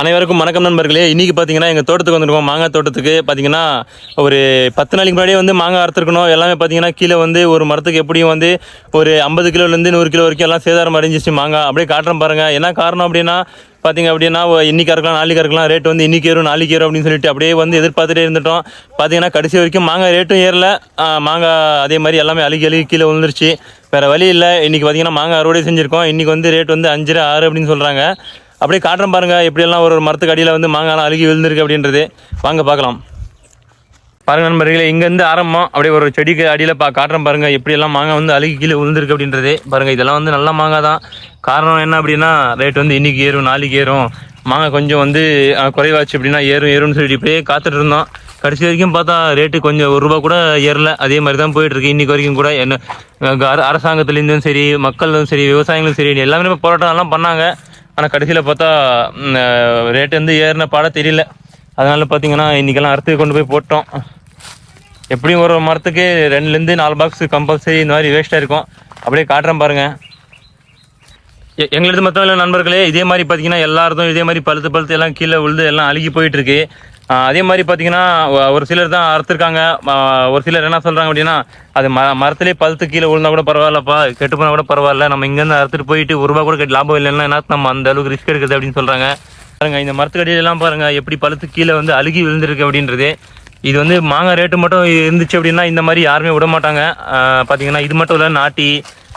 அனைவருக்கும் வணக்கம் நண்பர்களே. இன்றைக்கி பார்த்தீங்கன்னா எங்கள் தோட்டத்துக்கு வந்திருக்கோம். மாங்காய் தோட்டத்துக்கு பார்த்தீங்கன்னா ஒரு பத்து நாளைக்கு முன்னாடியே வந்து மாங்காய் அறுத்துருக்கணும். எல்லாமே பார்த்தீங்கன்னா கீழே வந்து ஒரு மரத்துக்கு எப்படியும் வந்து ஒரு ஐம்பது கிலோலேருந்து நூறு கிலோ வரைக்கும் எல்லாம் சேதாரம் அடைஞ்சிச்சு மாங்காய். அப்படியே காட்டுறேன் பாருங்கள் என்ன காரணம் அப்படின்னா பார்த்தீங்க அப்படின்னா இன்றைக்கி இருக்கலாம் நாளைக்கு இருக்கலாம் ரேட் வந்து இன்றைக்கி ஏறும் நாளைக்கு ஏறும் அப்படின்னு சொல்லிட்டு அப்படியே வந்து எதிர்பார்த்துட்டே இருந்துட்டோம். பார்த்தீங்கன்னா கடைசி வரைக்கும் மாங்காய் ரேட்டும் ஏறல. மாங்காய் அதே மாதிரி எல்லாமே அழுகி அழுகி கீழே விழுந்துருச்சு. வேறு வழி இல்லை. இன்றைக்கி பார்த்தீங்கன்னா மாங்காய் அறுவடை செஞ்சுருக்கோம். இன்றைக்கி வந்து ரேட் வந்து அஞ்சு ஆறு அப்படின்னு சொல்கிறாங்க அப்படியே காட்டுறேன் பாருங்க எப்படியெல்லாம் ஒரு ஒரு மரத்துக்கு அடியில் வந்து மாங்காய்லாம் அழுகி விழுந்திருக்கு அப்படின்றது. வாங்க பார்க்கலாம். பாருங்க நண்பர்களே இங்கேருந்து ஆரம்பம். அப்படியே ஒரு செடிக்கு அடியில் பா காட்டுறேன் பாருங்கள் எப்படியெல்லாம் மாங்காய் வந்து அழுகி கீழே விழுந்திருக்கு அப்படின்றது. பாருங்கள் இதெல்லாம் வந்து நல்ல மாங்காய் தான். காரணம் என்ன அப்படின்னா ரேட் வந்து இன்னைக்கு ஏறும் நாளைக்கு ஏறும். மாங்காய் கொஞ்சம் வந்து குறைவாச்சு அப்படின்னா ஏறும் ஏறும்னு சொல்லிட்டு இப்படியே காத்துட்டு இருந்தோம். கடைசி வரைக்கும் பார்த்தா ரேட்டு கொஞ்சம் ஒரு ரூபா கூட ஏறல. அதே மாதிரி தான் போயிட்டுருக்கு இன்றைக்கி வரைக்கும் கூட என்ன அரசாங்கத்துலேருந்தும் சரி மக்களும் சரி விவசாயிகளும் சரி எல்லாமே போராட்டம் எல்லாம் பண்ணாங்க. ஆனால் கடைசியில் பார்த்தா ரேட் வந்து ஏறின பாட தெரியல. அதனால் பார்த்தீங்கன்னா இன்றைக்கெல்லாம் அறுத்து கொண்டு போய் போட்டோம். எப்படியும் ஒரு மரத்துக்கு ரெண்டுலேருந்து நாலு பாக்ஸ் கம்பல்சரி இந்த மாதிரி வேஸ்ட்டாக இருக்கும். அப்படியே காட்டுறேன் பாருங்கள் எங்களது மட்டும் இல்லை நண்பர்களே இதே மாதிரி பார்த்தீங்கன்னா எல்லாருக்கும் இதே மாதிரி பழுத்து பழுத்து எல்லாம் கீழே விழுந்து எல்லாம் அழுகி போயிட்டுருக்கு அதே மாதிரி பார்த்தீங்கன்னா ஒரு சிலர் தான் அறுத்துருக்காங்க. ஒரு சிலர் என்ன சொல்கிறாங்க அப்படின்னா அது ம மரத்திலே பழுத்து கீழே விழுந்தா கூட பரவாயில்லப்பா கெட்டு போனால் கூட பரவாயில்ல நம்ம இங்கேருந்து அறுத்துட்டு போயிட்டு ஒரு ரூபா கூட கெட்டு லாபம் இல்லைன்னா என்ன நம்ம அந்த அளவுக்கு ரிஸ்க் எடுக்கிறது அப்படின்னு சொல்கிறாங்க பாருங்கள் இந்த மரத்துக்கடியிலலாம் பாருங்கள் எப்படி பழுத்து கீழே வந்து அழுகி விழுந்திருக்கு அப்படின்றது. இது வந்து மாங்காய் ரேட்டு மட்டும் இருந்துச்சு அப்படின்னா இந்த மாதிரி யாருமே விட மாட்டாங்க. பார்த்தீங்கன்னா இது மட்டும் இல்லை நாட்டி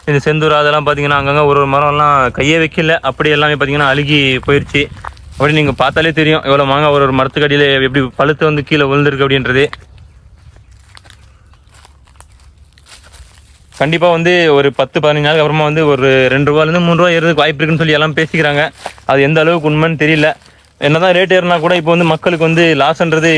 இந்த செந்தூர் அதெல்லாம் பார்த்தீங்கன்னா அங்கங்கே ஒரு ஒரு மரம்லாம் கையே வைக்கல. அப்படி எல்லாமே பார்த்தீங்கன்னா அழுகி போயிடுச்சு அப்படி நீங்கள் பார்த்தாலே தெரியும். எவ்வளோ மாங்காய் ஒரு ஒரு மரத்துக்கடியில் எப்படி பழுத்து வந்து கீழே விழுந்திருக்கு அப்படின்றது. கண்டிப்பாக வந்து ஒரு பத்து பதினஞ்சு நாளுக்கு அப்புறமா வந்து ஒரு ரெண்டு ரூபாலேருந்து மூணு ரூபா ஏறதுக்கு வாய்ப்பு இருக்குன்னு சொல்லி எல்லாம் பேசிக்கிறாங்க. அது எந்த அளவுக்கு உண்மைன்னு தெரியல. என்னதான் ரேட் ஏறினா கூட இப்போ வந்து மக்களுக்கு வந்து லாஸ்ன்றது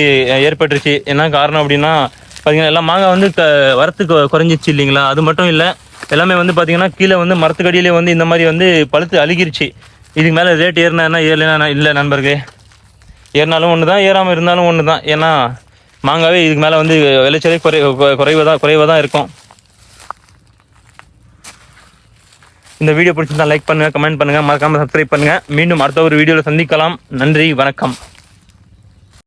ஏற்பட்டுருச்சு. என்ன காரணம் அப்படின்னா பார்த்தீங்கன்னா எல்லாம் மாங்காய் வந்து க வரத்துக்கு குறைஞ்சிச்சு இல்லைங்களா? அது மட்டும் இல்லை எல்லாமே வந்து பார்த்தீங்கன்னா கீழே வந்து மரத்துக்கடியிலே வந்து இந்த மாதிரி வந்து பழுத்து அழுகிருச்சு. இதுக்கு மேலே ரேட் ஏறினா என்ன? ஏறலைன்னா இல்லை நண்பர்களே. ஏறினாலும் ஒன்று தான் ஏறாமல் இருந்தாலும் ஒன்று தான் ஏன்னா மாங்காவே இதுக்கு மேலே வந்து விளைச்சலே குறை குறைவாக தான் குறைவாக தான் இருக்கும். இந்த வீடியோ பிடிச்சிருந்தா லைக் பண்ணுங்கள் கமெண்ட் பண்ணுங்கள் மறக்காமல் சப்ஸ்கிரைப் பண்ணுங்கள் மீண்டும் அடுத்த ஒரு வீடியோவில் சந்திக்கலாம். நன்றி வணக்கம்.